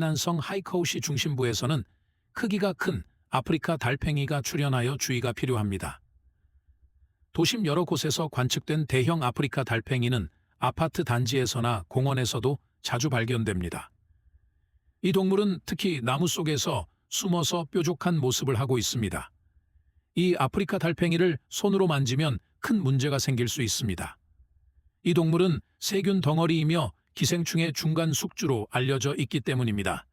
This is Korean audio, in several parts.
난성 하이커우시 중심부에서는 크기가 큰 아프리카 달팽이가 출현하여 주의가 필요합니다. 도심 여러 곳에서 관측된 대형 아프리카 달팽이는 아파트 단지에서나 공원에서도 자주 발견됩니다. 이 동물은 특히 나무 속에서 숨어서 뾰족한 모습을 하고 있습니다. 이 아프리카 달팽이를 손으로 만지면 큰 문제가 생길 수 있습니다. 이 동물은 세균 덩어리이며 기생충의 중간 숙주로 알려져 있기 때문입니다.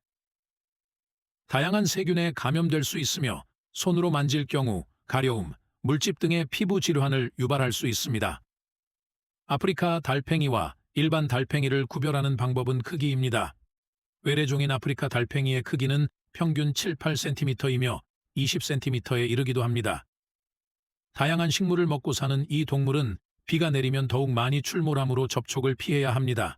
다양한 세균에 감염될 수 있으며 손으로 만질 경우 가려움, 물집 등의 피부 질환을 유발할 수 있습니다. 아프리카 달팽이와 일반 달팽이를 구별하는 방법은 크기입니다. 외래종인 아프리카 달팽이의 크기는 평균 7, 8cm이며 20cm에 이르기도 합니다. 다양한 식물을 먹고 사는 이 동물은 비가 내리면 더욱 많이 출몰하므로 접촉을 피해야 합니다.